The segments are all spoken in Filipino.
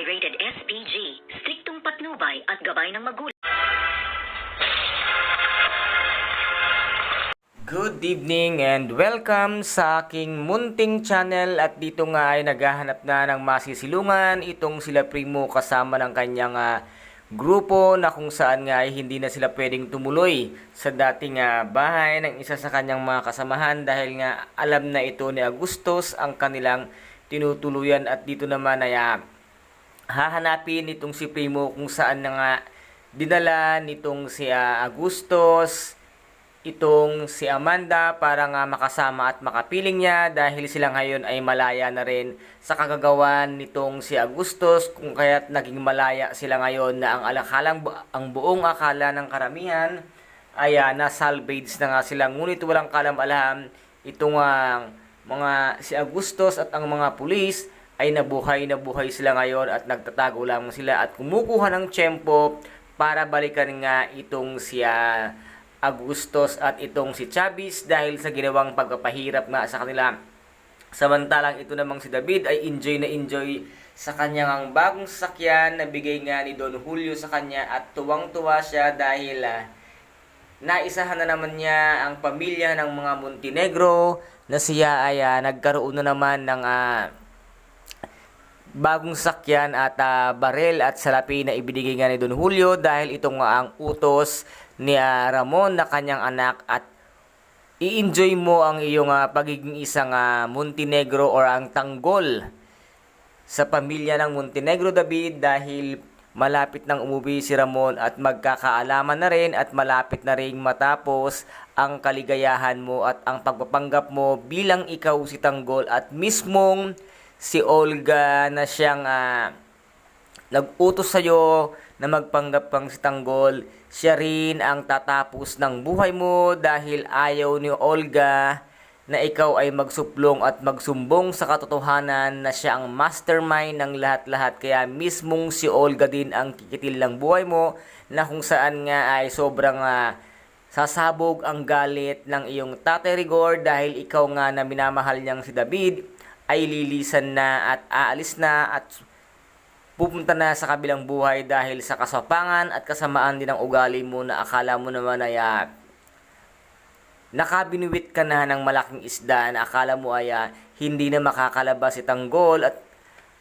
Barangay Rated SPG, striktong patnubay at gabay ng magulang. Good evening and welcome sa aking munting channel at dito nga ay naghahanap na ng masisilungan itong sila Primo kasama ng kanyang ah, grupo na kung saan nga ay hindi na sila pwedeng tumuloy sa dating ah, bahay ng isa sa kanyang mga kasamahan dahil nga alam na ito ni Agustos ang kanilang tinutuluyan at dito naman ay ah, hahanapin nitong si Primo kung saan na nga dinala nitong si ah, Agustos itong si Amanda para nga makasama at makapiling niya dahil sila ngayon ay malaya na rin sa kagagawan nitong si Agustos. Kung kaya't naging malaya sila ngayon na ang alakalang ang buong akala ng karamihan ay uh, na-salvage na nga sila. Ngunit walang kalam-alam itong ah, mga si Agustos at ang mga pulis ay nabuhay na buhay sila ngayon at nagtatago lamang sila at kumukuha ng tiyempo para balikan nga itong si ah, Agustos at itong si Chavez dahil sa ginawang pagpapahirap nga sa kanila. Samantalang ito namang si David ay enjoy na enjoy sa kanyang ang bagong sasakyan na bigay nga ni Don Julio sa kanya at tuwang-tuwa siya dahil ah, naisahan na naman niya ang pamilya ng mga Montenegro na siya ay ah, nagkaroon na naman ng ah, bagong sakyan at ah, barel at salapi na ibinigay nga ni Don Julio dahil ito nga ang utos ni ah, Ramon na kanyang anak at i-enjoy mo ang iyong ah, pagiging isang ah, Montenegro or ang tanggol sa pamilya ng Montenegro David dahil malapit nang umuwi si Ramon at magkakaalaman na rin at malapit na rin matapos ang kaligayahan mo at ang pagpapanggap mo bilang ikaw si Tanggol at mismong si Olga na siyang ah, nag-utos sa'yo na magpanggap kang si Tanggol, siya rin ang tatapos ng buhay mo dahil ayaw ni Olga na ikaw ay magsuplong at magsumbong sa katotohanan na siya ang mastermind ng lahat-lahat. Kaya mismong si Olga din ang kikitil ng buhay mo na kung saan nga ay sobrang ah, sasabog ang galit ng iyong tatay Rigor dahil ikaw nga na minamahal niyang si David ay lilisan na at aalis na at pupunta na sa kabilang buhay dahil sa kasapangan at kasamaan din ng ugali mo na akala mo naman ay ah, nakabinuwit ka na ng malaking isda na akala mo ay ah, hindi na makakalabas si Tanggol at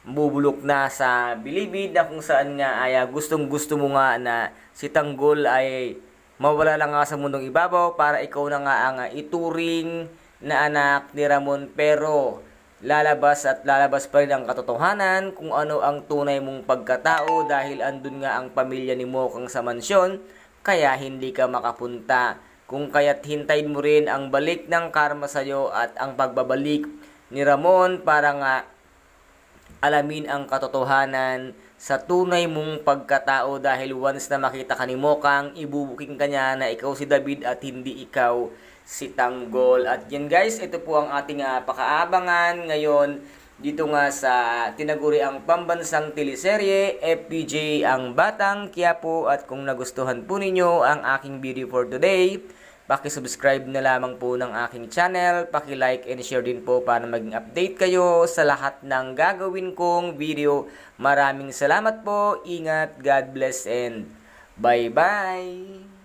bubulok na sa bilibid na kung saan nga ay ah, gustong gusto mo nga na si Tanggol ay mawala lang nga sa mundong ibabaw para ikaw na nga ang ah, ituring na anak ni Ramon. Pero lalabas at lalabas pa rin ang katotohanan kung ano ang tunay mong pagkatao dahil andun nga ang pamilya ni Mokang sa mansyon kaya hindi ka makapunta. Kung kaya't hintayin mo rin ang balik ng karma sa'yo at ang pagbabalik ni Ramon para nga alamin ang katotohanan sa tunay mong pagkatao dahil once na makita ka ni Mokang, ibubuking ka niya na ikaw si David at hindi ikaw si Tanggol. At yan guys, ito po ang ating ah, pakaabangan ngayon dito nga sa tinaguri ang pambansang teleserye FPJ ang Batang Quiapo at kung nagustuhan po ninyo ang aking video for today Paki-subscribe na lamang po ng aking channel, paki-like and share din po para maging update kayo sa lahat ng gagawin kong video. Maraming salamat po, ingat, God bless and bye-bye!